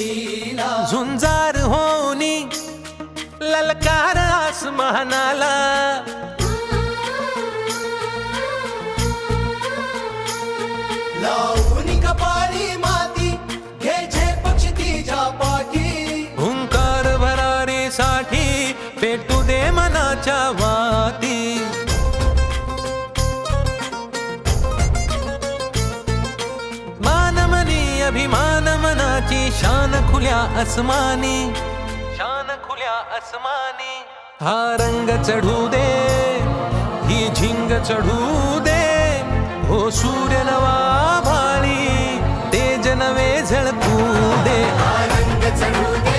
लीला। झुंजार होनी ललकार आसमानाला। खुल्या अस्मानी शान खुल्या अस्मानी हा रंग चढू दे ही झिंग चढू दे. हो सूर्य नवा भाळी तेज नवे झळकू दे. रंग चढू दे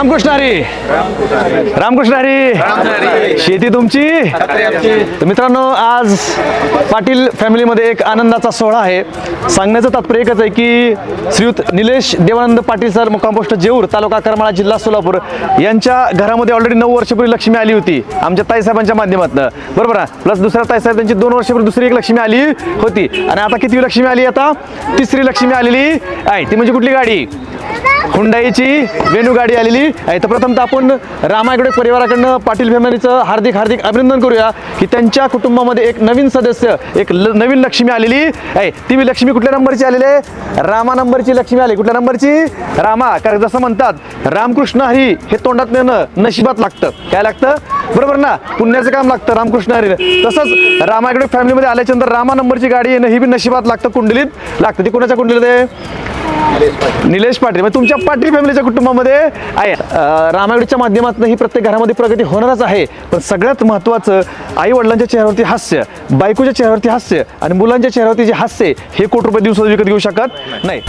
रामकृष्ण हरी. रामकृष्ण हरी. शेती तुमची? तर मित्रांनो आज पाटील फॅमिलीमध्ये एक आनंदाचा सोहळा आहे. सांगण्याचं तात्पर्य एकच आहे की श्रीयुत निलेश देवानंद पाटील सर मुक्काम जेऊर तालुका करमाळा जिल्हा सोलापूर यांच्या घरामध्ये ऑलरेडी नऊ वर्षापूर्वी लक्ष्मी आली होती आमच्या ताईसाहेबांच्या माध्यमातून. बरोबर प्लस दुसऱ्या ताईसाहेब त्यांची दोन वर्षापूर्वी दुसरी एक लक्ष्मी आली होती. आणि आता किती लक्ष्मी आली आता? तिसरी लक्ष्मी आलेली आहे. ती म्हणजे कुठली गाडी? हुंडाईची वेणू गाडी आलेली आहे. तर प्रथम तर आपण रामायगडे परिवाराकडनं पाटील फॅमिलीचं हार्दिक हार्दिक अभिनंदन करूया की त्यांच्या कुटुंबामध्ये एक नवीन सदस्य एक ल- नवीन लक्ष्मी आलेली आहे. ती लक्ष्मी कुठल्या नंबरची आलेली आहे? रामा नंबरची लक्ष्मी आली. कुठल्या नंबरची? रामा कारण जसं म्हणतात रामकृष्ण हरी हे तोंडात नेणं नशिबात लागतं. काय लागतं? बरोबर ना? पुण्याचं काम लागतं रामकृष्ण हरी तसंच रामायगडे फॅमिलीमध्ये आल्याच्यानंतर रामा नंबरची गाडी येणं ही बी नशिबात लागतं कुंडलीत लागतं. ती कोणाच्या कुंडलीत आहे? निलेश पाटील. म्हणजे म्हणजे तुमच्या पाटील फॅमिलीच्या कुटुंबामध्ये आहे अं, रामायणच्या माध्यमातून ही प्रत्येक घरामध्ये प्रगती होणारच आहे. पण सगळ्यात महत्त्वाचं आई वडिलांच्या चेहऱ्यावरती हास्य बायकोच्या चेहऱ्यावरती हास्य आणि मुलांच्या चेहऱ्यावरती जे हास्य हे कोटी रुपये दिवसात विकत घेऊ शकत नाही.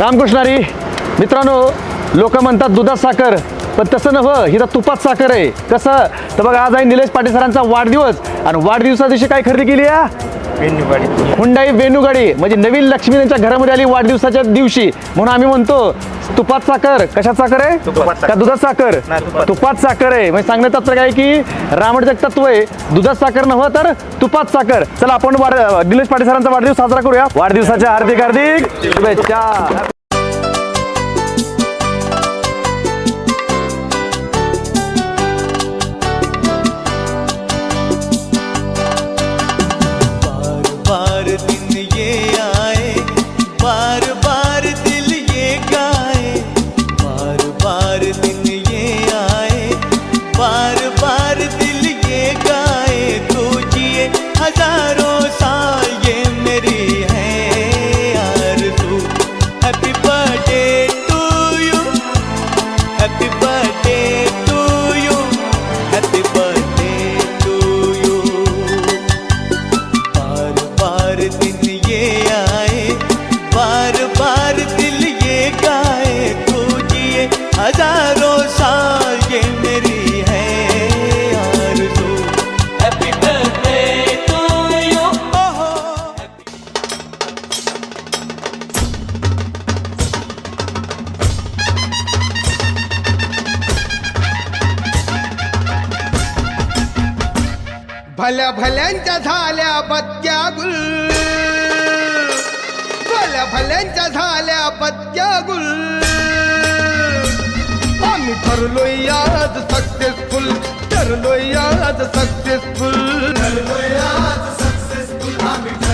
रामकृष्णारी मित्रांनो लोक म्हणतात दुधात साखर पण तसं नव्हं ही तर तुपात साखर आहे. कसं? तर बघा आज आहे निलेश पाटील सरांचा वाढदिवस आणि वाढदिवसा दिवशी काय खरेदी केली आहे हुंडाई वेणू गाडी म्हणजे नवीन लक्ष्मी त्यांच्या घरामध्ये आली वाढदिवसाच्या दिवशी. म्हणून आम्ही म्हणतो तुपात साखर. कशात साखर आहे? का दुधात साखर? तुपात साखर. आहे. म्हणजे सांगण्यात तात्पर्य काय की रामडचं तत्व आहे. दुधात साखर नव्हं तर तुपात साखर. चला आपण वाढ निलेश पाटील सरांचा वाढदिवस साजरा करूया. वाढदिवसाच्या हार्दिक हार्दिक शुभेच्छा. भल्या भल्यांच्या झाल्या बत्त्या गुल. भल्या भल्यांच्या झाल्या बत्त्या गुल. आम्ही ठरलो याद सक्सेसफुल ठरलो याद सक्सेसफुल ठरलो याद सक्सेसफुल आम्ही